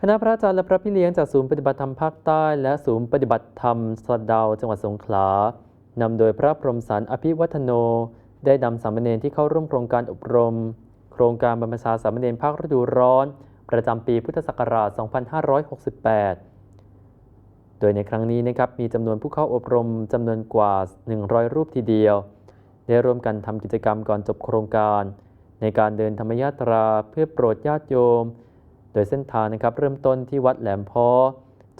คณะพระอาจารย์และพระพี่เลี้ยงจากศูนย์ปฏิบัติธรรมภาคใต้ และศูนย์ปฏิบัติธรรมสะดาวจังหวัดสงขลานำโดยพระพรหมสารอภิวัฒโน ได้นำสามเณรที่เข้าร่วมโครงการอบรม โครงการบรรพชาสามเณรภาคฤดูร้อน ประจำปีพุทธศักราช 2568 โดยในครั้งนี้นะครับมีจำนวนผู้เข้าอบรมจำนวนกว่า 100 รูปทีเดียว ได้ร่วมกันทำกิจกรรมก่อนจบโครงการ ในการเดินธรรมยาตราเพื่อโปรดญาติโยม โดยเส้นทางนะครับเริ่มต้นที่วัดแหลมพอ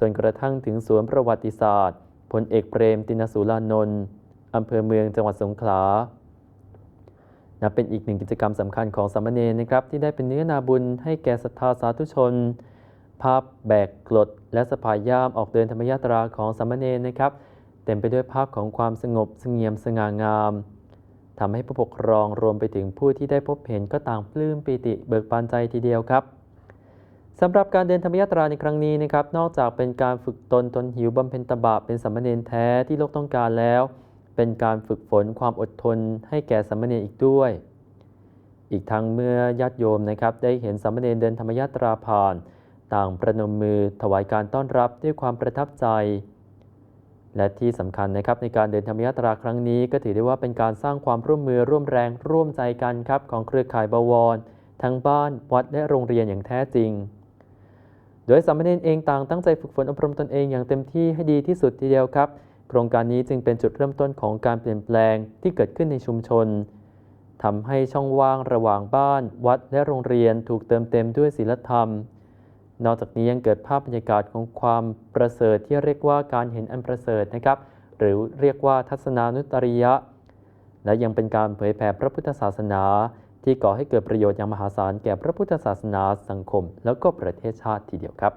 จนกระทั่งถึงสวนประวัติศาสตร์พลเอกเปรมตินสุรานนท์อำเภอเมืองจังหวัดสงขลานับเป็นอีกหนึ่งกิจกรรมสำคัญของสามเณรนะครับ ที่ได้เป็นเนื้อนาบุญให้แก่ศรัทธาสาธุชน ภาพแบกกลด และสภายย่ามออกเดินธรรมยาตราของสามเณรนะครับ เต็มไปด้วยภาพของความสงบสงี่ยมสง่างามทำให้ผู้ปกครองรวมไปถึงผู้ที่ได้พบเห็นก็ต่างปลื้มปีติเบิกบานใจทีเดียวครับ สำหรับการเดินธรรมยาตราในครั้งนี้นะครับนอกจากเป็นการฝึกตนตนหิวบำเพ็ญตบะเป็นสามมเณรแท้ที่โลกต้องการแล้ว เป็นการฝึกฝนความอดทนให้แก่สามมเณรอีกด้วย อีกทั้งเมื่อญาติโยมนะครับได้เห็นสามมเณรเดินธรรมยาตราผ่าน ต่างประนมมือถวายการต้อนรับด้วยความประทับใจ และที่สำคัญนะครับในการเดินธรรมยาตราครั้งนี้ ก็ถือได้ว่าเป็นการสร้างความร่วมมือร่วมแรงร่วมใจกันครับของเครือข่ายบวร ทั้งบ้านวัดและโรงเรียนอย่างแท้จริง โดยสามเณรเองต่างตั้งใจฝึกฝนอบรมตนเองอย่างเต็มที่ให้ดีที่สุดทีเดียวครับ โครงการนี้จึงเป็นจุดเริ่มต้นของการเปลี่ยนแปลงที่เกิดขึ้นในชุมชนทำให้ช่องว่างระหว่างบ้าน วัดและโรงเรียนถูกเติมเต็มด้วยศีลธรรม นอกจากนี้ยังเกิดภาพบรรยากาศของความประเสริฐที่เรียกว่าการเห็นอันประเสริฐนะครับ หรือเรียกว่าทัศนานุตริยะ และยังเป็นการเผยแผ่พระพุทธศาสนา ที่ก่อให้เกิดประโยชน์อย่างมหาศาลแก่พระพุทธศาสนาสังคม แล้วก็ประเทศชาติทีเดียวครับ